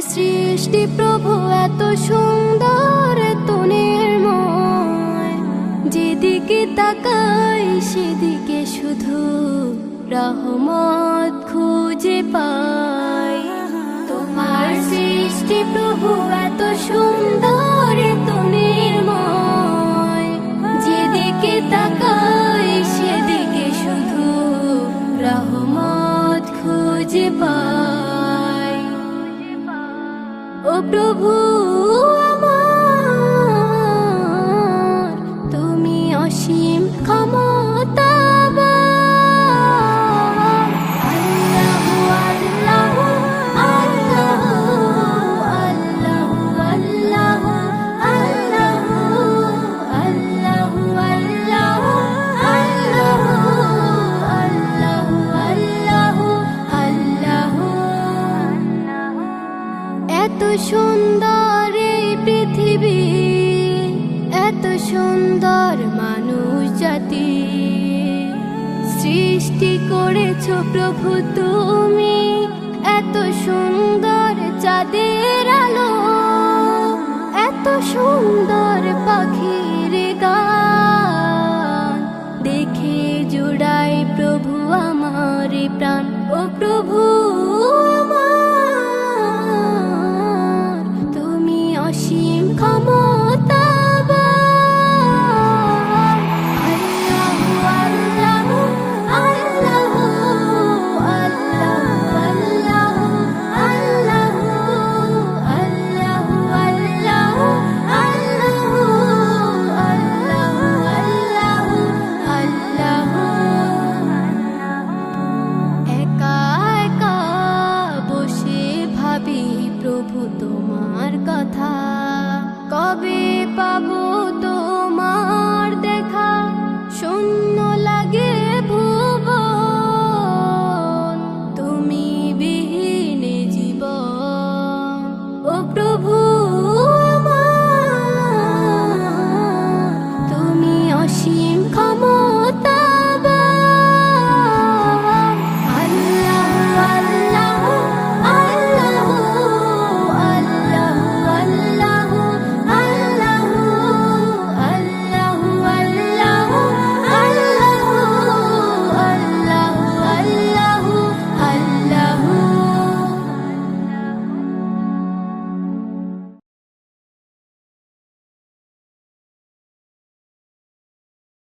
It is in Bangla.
সৃষ্টি প্রভু এত সুন্দর এত নির্ময় যেদিকে তাকাই, সেদিকে শুধু রহমত খুঁজে পাই। তোমার সৃষ্টি প্রভু এত সুন্দর এত নির্ময় যেদিকে তাকাই, সেদিকে শুধু রহমত খুঁজে পাই। ও প্রভু আমার এত সুন্দর এই পৃথিবী, এত সুন্দর মানুষ জাতি। সৃষ্টি করেছ প্রভু তুমি, এত সুন্দর চাঁদের ভাবি প্রভু